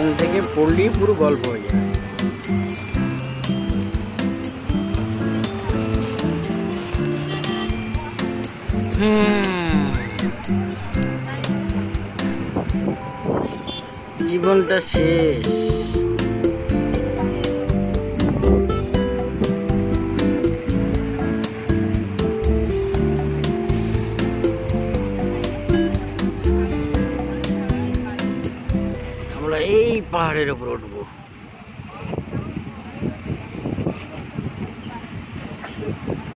এখান থেকে পড়লেই পুরো গল্প হয়ে যায়। জীবনটা শেষ। আমরা এই পাহাড়ের উপর উঠব।